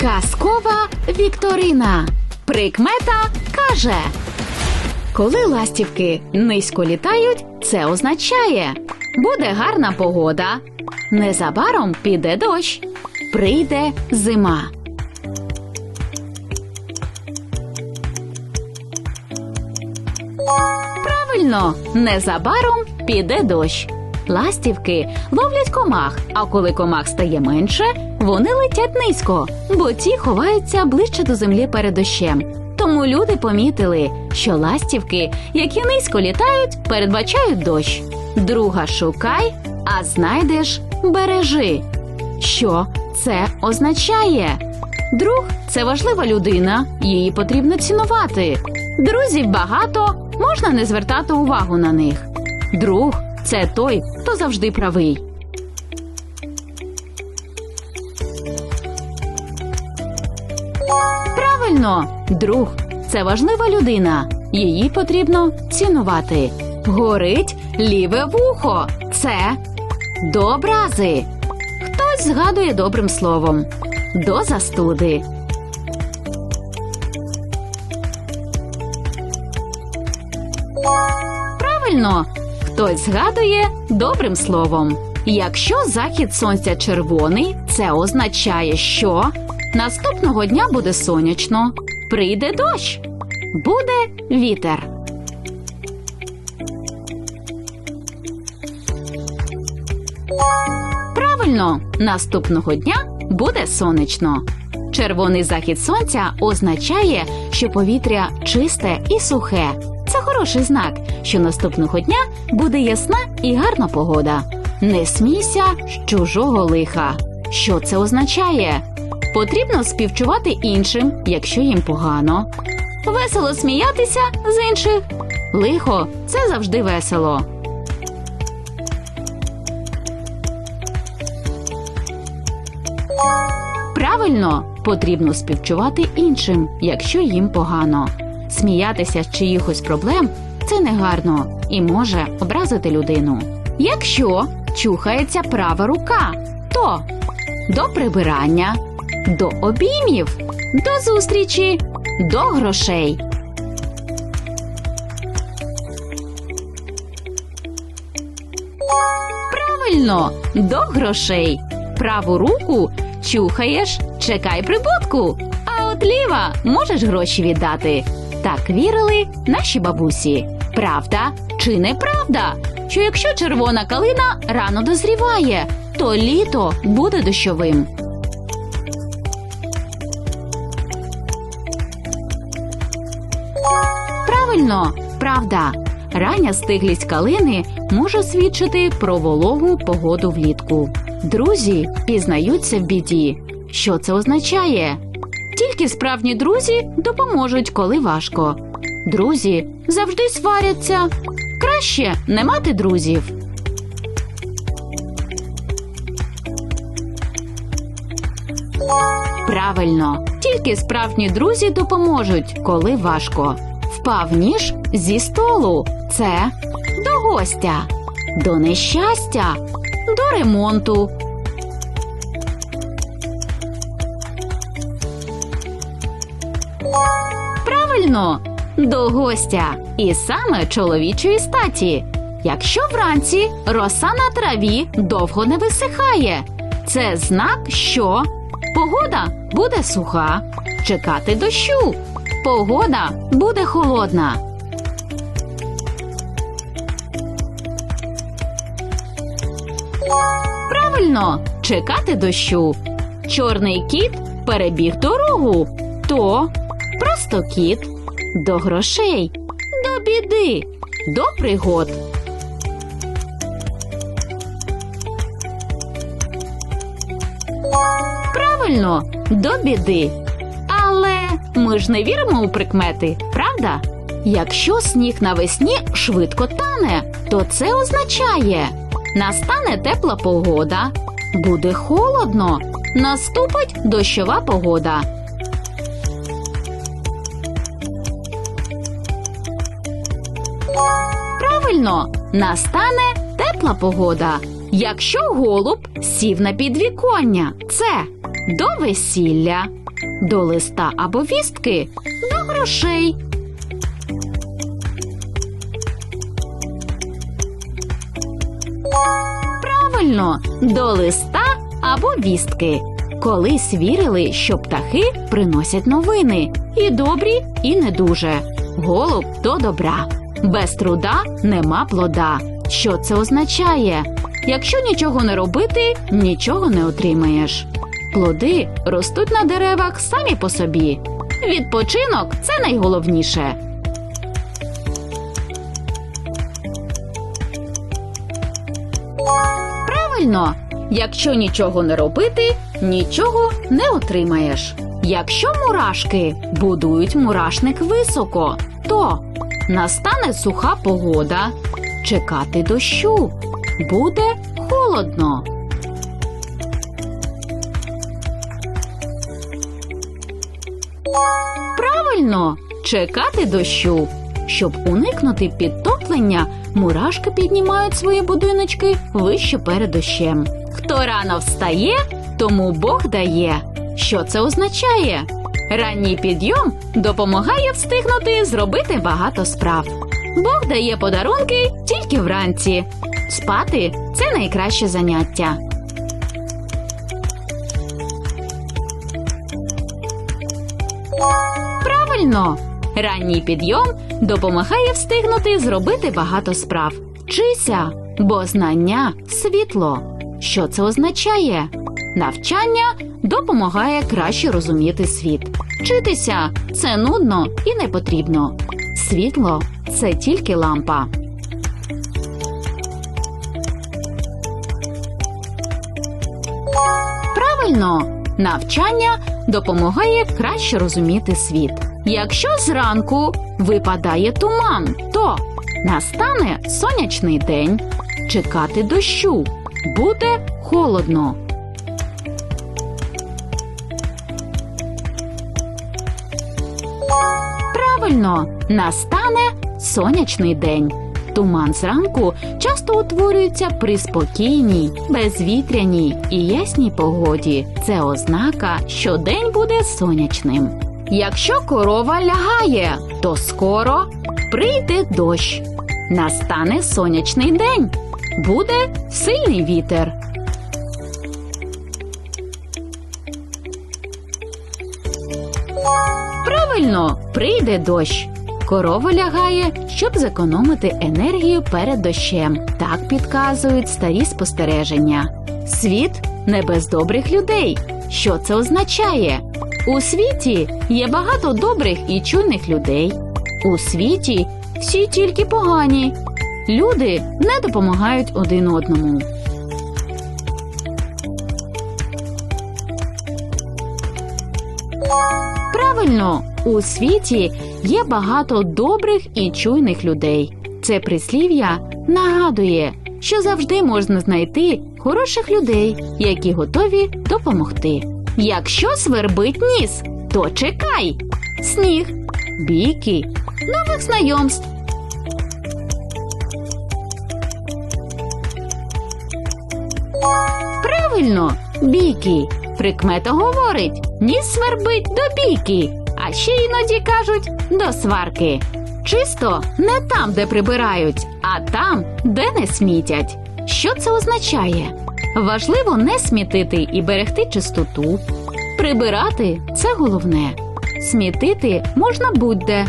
Казкова Вікторина. Прикмета каже: Коли ластівки низько літають, це означає буде гарна погода. Незабаром піде дощ, прийде зима. Правильно, незабаром піде дощ. Ластівки ловлять комах, а коли комах стає менше, вони летять низько, бо ті ховаються ближче до землі перед дощем. Тому люди помітили, що ластівки, які низько літають, передбачають дощ. Друга шукай, а знайдеш бережи. Що це означає? Друг це важлива людина, її потрібно цінувати. Друзів багато, можна не звертати увагу на них. Друг це той, хто завжди правий. Правильно, друг це важлива людина. Її потрібно цінувати. Горить ліве вухо. Це до образи. Хтось згадує добрим словом. До застуди. Правильно, хтось згадує добрим словом. Якщо захід сонця червоний, це означає, що наступного дня буде сонячно, прийде дощ, буде вітер. Правильно, наступного дня буде сонячно. Червоний захід сонця означає, що повітря чисте і сухе. Це хороший знак, що наступного дня буде ясна і гарна погода. Не смійся з чужого лиха. Що це означає? Потрібно співчувати іншим, якщо їм погано. Весело сміятися з інших. Лихо це завжди весело. Правильно, потрібно співчувати іншим, якщо їм погано. Сміятися з чиїхось проблем це негарно і може образити людину. Якщо чухається права рука, то до прибирання, до обіймів, до зустрічі, до грошей. Правильно, до грошей. Праву руку чухаєш, чекай прибутку. А от ліва можеш гроші віддати. Так вірили наші бабусі. Правда чи неправда? Що якщо червона калина рано дозріває, то літо буде дощовим. Правильно, правда. Рання стиглість калини може свідчити про вологу погоду влітку. Друзі пізнаються в біді. Що це означає? Тільки справжні друзі допоможуть, коли важко. Друзі завжди сваряться. Краще не мати друзів. Правильно, тільки справжні друзі допоможуть, коли важко. Впав ніж зі столу. Це до гостя, до нещастя, до ремонту. Правильно, до гостя, і саме чоловічої статі. Якщо вранці роса на траві довго не висихає, це знак, що погода буде суха, чекати дощу, погода буде холодна. Правильно, чекати дощу. Чорний кіт перебіг дорогу. То просто кіт до грошей, до біди, до пригод. Правильно, до біди. Ми ж не віримо у прикмети, правда? Якщо сніг навесні швидко тане, то це означає настане тепла погода, буде холодно, наступить дощова погода. Правильно, настане тепла погода. Якщо голуб сів на підвіконня, це до весілля, до листа або вістки, до грошей. Правильно, до листа або вістки. Колись вірили, що птахи приносять новини і добрі, і не дуже. Голуб до добра. Без труда нема плода. Що це означає? Якщо нічого не робити, нічого не отримаєш. Плоди ростуть на деревах самі по собі. Відпочинок це найголовніше. Правильно, якщо нічого не робити, нічого не отримаєш. Якщо мурашки будують мурашник високо, то настане суха погода, чекати дощу, буде холодно. Правильно, чекати дощу. Щоб уникнути підтоплення, мурашки піднімають свої будиночки вище перед дощем. Хто рано встає, тому Бог дає. Що це означає? Ранній підйом допомагає встигнути зробити багато справ. Бог дає подарунки тільки вранці. Спати це найкраще заняття. Правильно, ранній підйом допомагає встигнути зробити багато справ. Вчися, бо знання світло. Що це означає? Навчання допомагає краще розуміти світ. Вчитися це нудно і не потрібно. Світло це тільки лампа. Правильно, навчання допомагає краще розуміти світ. Якщо зранку випадає туман, то настане сонячний день, чекати дощу, буде холодно. Правильно, настане сонячний день. Туман зранку часто утворюється при спокійній, безвітряній і ясній погоді. Це ознака, що день буде сонячним. Якщо корова лягає, то скоро прийде дощ. Настане сонячний день. Буде сильний вітер. Правильно, прийде дощ. Корова лягає, щоб зекономити енергію перед дощем. Так підказують старі спостереження. Світ не без добрих людей. Що це означає? У світі є багато добрих і чуйних людей. У світі всі тільки погані. Люди не допомагають один одному. Правильно, у світі є багато добрих і чуйних людей. Це прислів'я нагадує, що завжди можна знайти хороших людей, які готові допомогти. Якщо свербить ніс, то чекай сніг, бійки, нових знайомств. Правильно, бійки. Прикмета говорить: ніс свербить до бійки, а ще іноді кажуть до сварки. Чисто не там, де прибирають, а там, де не смітять. Що це означає? Важливо не смітити і берегти чистоту. Прибирати це головне. Смітити можна будь-де.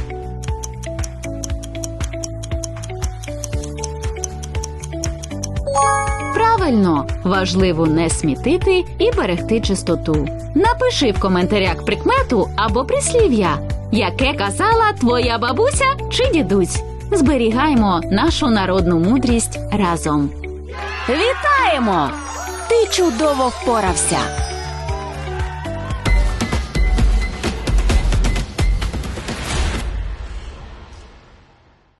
Правильно, важливо не смітити і берегти чистоту. Напиши в коментарях прикмету або прислів'я, яке казала твоя бабуся чи дідусь. Зберігаймо нашу народну мудрість разом. Вітаємо! Ти чудово впорався!